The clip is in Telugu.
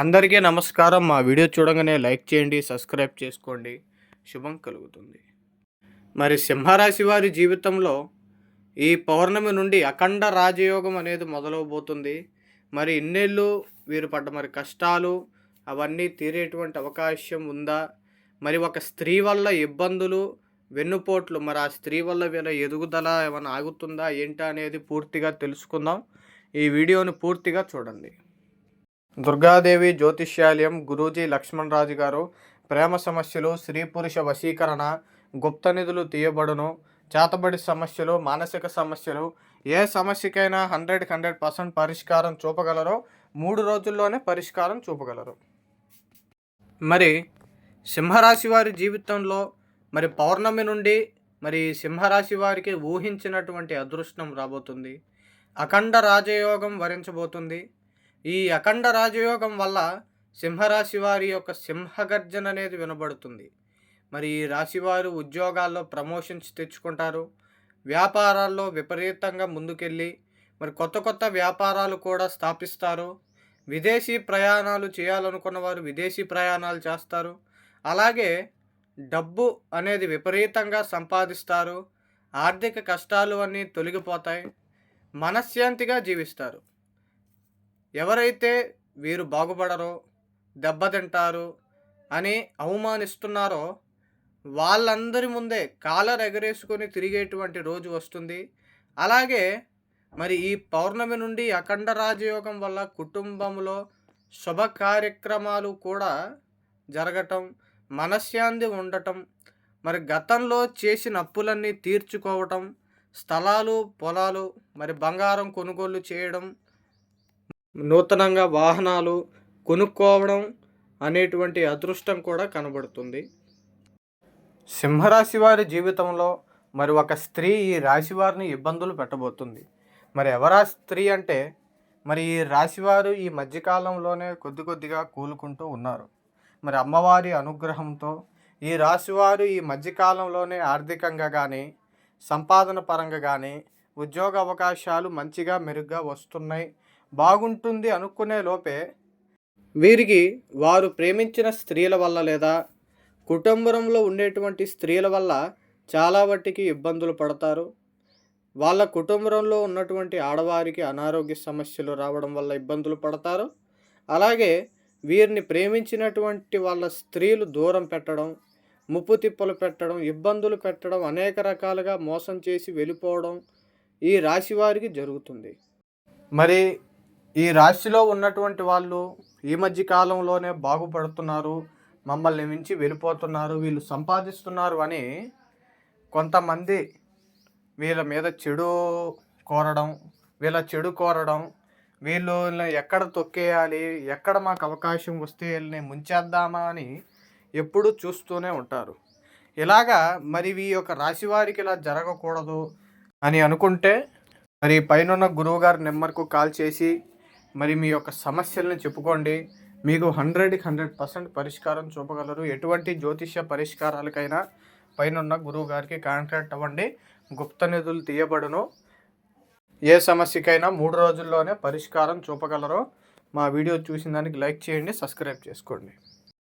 అందరికీ నమస్కారం. మా వీడియో చూడగానే లైక్ చేయండి సబ్స్క్రైబ్ చేసుకోండి. శుభం కలుగుతుంది. మరి సింహరాశి వారి జీవితంలో ఈ పౌర్ణమి నుండి అఖండ రాజయోగం అనేది మొదలవబోతుంది. మరి ఇన్నేళ్ళు వీరు పడ్డ మరి కష్టాలు అవన్నీ తీరేటువంటి అవకాశం ఉందా? మరి ఒక స్త్రీ వల్ల ఇబ్బందులు వెన్నుపోట్లు మరి ఆ స్త్రీ వల్ల వీళ్ళ ఎదుగుదల ఏమైనా ఆగుతుందా? ఏంటా అనేది పూర్తిగా తెలుసుకుందాం. ఈ వీడియోని పూర్తిగా చూడండి. దుర్గాదేవి జ్యోతిష్యాలయం గురూజీ లక్ష్మణ్ రాజు గారు ప్రేమ సమస్యలు స్త్రీ పురుష వశీకరణ గుప్త నిధులు తీయబడును చేతబడి సమస్యలు మానసిక సమస్యలు ఏ సమస్యకైనా హండ్రెడ్కి హండ్రెడ్ పర్సెంట్ పరిష్కారం చూపగలరో మూడు రోజుల్లోనే పరిష్కారం చూపగలరు. మరి సింహరాశి వారి జీవితంలో మరి పౌర్ణమి నుండి మరి సింహరాశి వారికి ఊహించినటువంటి అదృష్టం రాబోతుంది. అఖండ రాజయోగం వరించబోతుంది. ఈ అఖండ రాజయోగం వల్ల సింహరాశి వారి యొక్క సింహగర్జన అనేది వినబడుతుంది. మరి ఈ రాశివారు ఉద్యోగాల్లో ప్రమోషన్స్ తెచ్చుకుంటారు. వ్యాపారాల్లో విపరీతంగా ముందుకెళ్ళి మరి కొత్త కొత్త వ్యాపారాలు కూడా స్థాపిస్తారు. విదేశీ ప్రయాణాలు చేయాలనుకున్న వారు విదేశీ ప్రయాణాలు చేస్తారు. అలాగే డబ్బు అనేది విపరీతంగా సంపాదిస్తారు. ఆర్థిక కష్టాలు అన్నీ తొలగిపోతాయి. మనశ్శాంతిగా జీవిస్తారు. ఎవరైతే వీరు బాగుపడరో దెబ్బతింటారు అని అవమానిస్తున్నారో వాళ్ళందరి ముందే కాలర్ ఎగరేసుకొని తిరిగేటువంటి రోజు వస్తుంది. అలాగే మరి ఈ పౌర్ణమి నుండి అఖండ రాజయోగం వల్ల కుటుంబంలో శుభ కార్యక్రమాలు కూడా జరగటం మనశ్శాంతి ఉండటం మరి గతంలో చేసిన అప్పులన్నీ తీర్చుకోవటం స్థలాలు పొలాలు మరి బంగారం కొనుగోలు చేయడం నూతనంగా వాహనాలు కొనుక్కోవడం అనేటువంటి అదృష్టం కూడా కనబడుతుంది. సింహరాశి వారి జీవితంలో మరి ఒక స్త్రీ ఈ రాశి వారిని ఇబ్బందులు పెట్టబోతుంది. మరి ఎవరా స్త్రీ అంటే మరి ఈ రాశివారు ఈ మధ్యకాలంలోనే కొద్ది కొద్దిగా కూలుకుంటూ ఉన్నారు. మరి అమ్మవారి అనుగ్రహంతో ఈ రాశివారు ఈ మధ్యకాలంలోనే ఆర్థికంగా కానీ సంపాదన పరంగా కానీ ఉద్యోగ అవకాశాలు మంచిగా మెరుగ్గా వస్తున్నాయి. బాగుంటుంది అనుకునే లోపే వీరికి వారు ప్రేమించిన స్త్రీల వల్ల లేదా కుటుంబంలో ఉండేటువంటి స్త్రీల వల్ల చాలా వాటికి ఇబ్బందులు పడతారు. వాళ్ళ కుటుంబంలో ఉన్నటువంటి ఆడవారికి అనారోగ్య సమస్యలు రావడం వల్ల ఇబ్బందులు పడతారు. అలాగే వీరిని ప్రేమించినటువంటి వాళ్ళ స్త్రీలు దూరం పెట్టడం ముప్పు తిప్పలు పెట్టడం ఇబ్బందులు పెట్టడం అనేక రకాలుగా మోసం చేసి వెళ్ళిపోవడం ఈ రాశి వారికి జరుగుతుంది. మరి ఈ రాశిలో ఉన్నటువంటి వాళ్ళు ఈ మధ్య కాలంలోనే బాగుపడుతున్నారు మమ్మల్ని మించి వెళ్ళిపోతున్నారు వీళ్ళు సంపాదిస్తున్నారు అని కొంతమంది వీళ్ళ మీద చెడు కోరడం వీళ్ళ చెడు కోరడం వీళ్ళు ఎక్కడ తొక్కేయాలి ఎక్కడ మాకు అవకాశం వస్తే వీళ్ళని ముంచేద్దామా అని ఎప్పుడూ చూస్తూనే ఉంటారు. ఇలాగా మరి ఈ యొక్క రాశి వారికి ఇలా జరగకూడదు అని అనుకుంటే మరి పైన గురువుగారి నెంబర్కు కాల్ చేసి మరి మీ యొక్క సమస్యలను చెప్పుకోండి. మీకు హండ్రెడ్కి హండ్రెడ్ పర్సెంట్ పరిష్కారం చూపగలరు. ఎటువంటి జ్యోతిష్య పరిష్కారాలకైనా పైన గురువు గారికి కాంటాక్ట్ అవ్వండి. గుప్త నిధులు తీయబడును. ఏ సమస్యకైనా మూడు రోజుల్లోనే పరిష్కారం చూపగలరో. మా వీడియో చూసిన దానికి లైక్ చేయండి సబ్స్క్రైబ్ చేసుకోండి.